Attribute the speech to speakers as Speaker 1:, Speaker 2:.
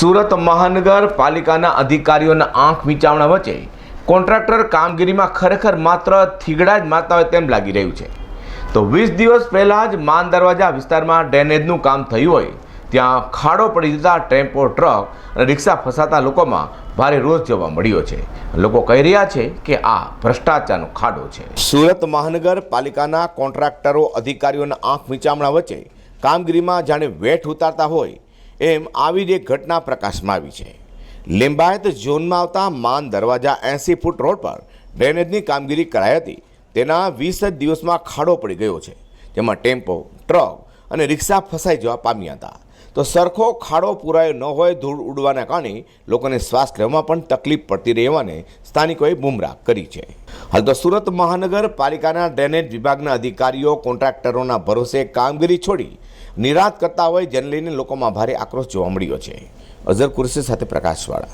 Speaker 1: સુરત મહાનગરપાલિકાના અધિકારીઓના આંખ મીચાવણા વચ્ચે કોન્ટ્રાક્ટર કામગીરીમાં ખરેખર માત્ર થીગડા જ મારતા હોય તેમ લાગી રહ્યું છે. તો વીસ દિવસ પહેલાં જ માન દરવાજા વિસ્તારમાં ડ્રેનેજનું કામ થયું હોય, ત્યાં ખાડો પડી જતા ટેમ્પો, ટ્રક અને રિક્ષા ફસાતા લોકોમાં ભારે રોષ જોવા મળ્યો છે. લોકો કહી રહ્યા છે કે આ ભ્રષ્ટાચારનો ખાડો છે. સુરત મહાનગરપાલિકાના કોન્ટ્રાક્ટરો, અધિકારીઓના આંખ મીચામણા વચ્ચે કામગીરીમાં જાણે વેઠ ઉતારતા હોય એમ આવી જ એક ઘટના પ્રકાશમાં આવી છે. લિંબાયત ઝોનમાં આવતા માન દરવાજા એંસી ફૂટ રોડ પર ડ્રેનેજની કામગીરી કરાઈ હતી. તેના વીસ જ દિવસમાં ખાડો પડી ગયો છે. જેમાં ટેમ્પો, ટ્રક અને રિક્ષા ફસાઈ જવા પામ્યા હતા. તો સરખો ખાડો પૂરાયો ન હોય ધૂળ ઉડવાના કારણે લોકોને શ્વાસ લેવામાં પણ તકલીફ પડતી રહેવાને સ્થાનિકોએ બુમરાહ કરી છે. હાલ તો સુરત મહાનગરપાલિકાના ડ્રેનેજ વિભાગના અધિકારીઓ, કોન્ટ્રાક્ટરોના ભરોસે કામગીરી છોડી નિરાશ કરતા હોય, જેને લઈને લોકોમાં ભારે આક્રોશ જોવા મળ્યો છે. અઝર કુરશી સાથે પ્રકાશવાળા.